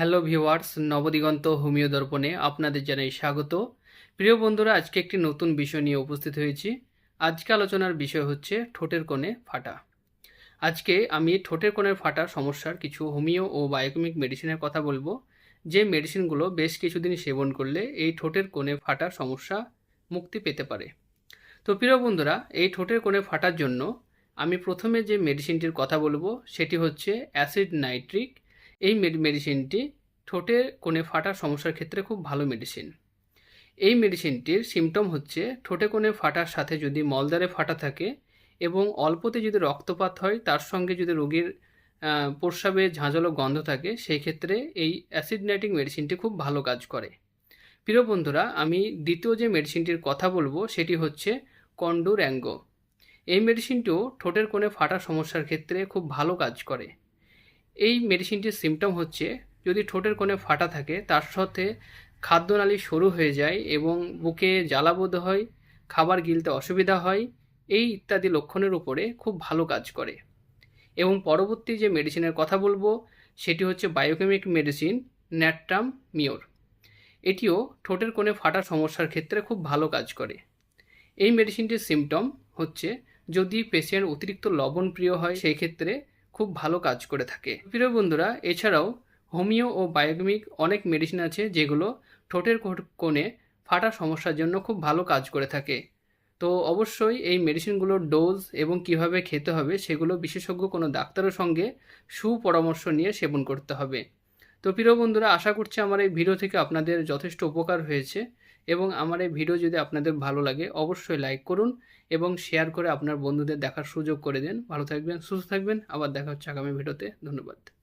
Hello viewers, Nabadiganta homeo দর্পণে আপনাদের জানাই স্বাগত। প্রিয় বন্ধুরা, আজকে একটি নতুন বিষয় নিয়ে উপস্থিত হয়েছি। আজকে আলোচনার বিষয় হচ্ছে ঠোঁটের কোণে ফাটা। আজকে আমি ঠোঁটের কোণের ফাটার সমস্যার কিছু হোমিও ও বায়োকেমিক মেডিসিনের কথা বলব। যে মেডিসিনগুলো বেশ কিছুদিন সেবন করলে এই ঠোঁটের কোণে ফাটার সমস্যা মুক্তি পেতে পারে। তো প্রিয় বন্ধুরা, এই ঠোঁটের কোণে ফাটার জন্য আমি প্রথমে যে মেডিসিনটির কথা বলব, সেটি হচ্ছে অ্যাসিড নাইট্রিক এই মেড- মেডিসিনটি ঠোঁটের কোণে ফাটার সমস্যার ক্ষেত্রে খুব ভালো মেডিসিন এই মেডিসিনটির সিমটম হচ্ছে ঠোঁটে কোণে ফাটার সাথে যদি মলদ্বারে ফাটা থাকে এবং অল্পতে যদি রক্তপাত হয়, তার সঙ্গে যদি রোগীর প্রস্রাবে ঝাঁঝালো গন্ধ থাকে, সেই ক্ষেত্রে এই অ্যাসিড নাইট্রিক মেডিসিনটি খুব ভালো কাজ করে। প্রিয় বন্ধুরা, আমি দ্বিতীয় যে মেডিসিনটির কথা বলব, সেটি হচ্ছে কন্ডুর অ্যাঙ্গো। এই মেডিসিনটিও ঠোঁটের কোণে ফাটার সমস্যার ক্ষেত্রে খুব ভালো কাজ করে। এই মেডিসিনটির সিমটম হচ্ছে যদি ঠোঁটের কোণে ফাটা থাকে, তার সাথে খাদ্যনালী সরু হয়ে যায় এবং বুকে জ্বালাবোধ হয়, খাবার গিলতে অসুবিধা হয়, এই ইত্যাদি লক্ষণের উপরে খুব ভালো কাজ করে। এবং পরবর্তী যে মেডিসিনের কথা বলব, সেটি হচ্ছে বায়োকেমিক মেডিসিন ন্যাট্রাম মিওর। এটিও ঠোঁটের কোণে ফাটার সমস্যার ক্ষেত্রে খুব ভালো কাজ করে। এই মেডিসিনটির সিমটম হচ্ছে যদি পেশেন্ট অতিরিক্ত লবণ প্রিয় হয়, সেই ক্ষেত্রে খুব ভালো কাজ করে থাকে। প্রিয় বন্ধুরা, এছাড়াও হোমিও ও বায়োকেমিক অনেক মেডিসিন আছে যেগুলো ঠোঁটের কোণে ফাটা সমস্যার জন্য খুব ভালো কাজ করে থাকে। তো অবশ্যই এই মেডিসিনগুলোর ডোজ এবং কীভাবে খেতে হবে সেগুলো বিশেষজ্ঞ কোনো ডাক্তারের সঙ্গে সুপরামর্শ নিয়ে সেবন করতে হবে। তো প্রিয় বন্ধুরা, আশা করছি আমার এই ভিডিও থেকে আপনাদের যথেষ্ট উপকার হয়েছে। এবং আমার এই ভিডিও যদি আপনাদের ভালো লাগে, অবশ্যই লাইক করুন এবং শেয়ার করে আপনার বন্ধুদের দেখার সুযোগ করে দেন। ভালো থাকবেন, সুস্থ থাকবেন। আবার দেখা হচ্ছে আগামী ভিডিওতে ধন্যবাদ।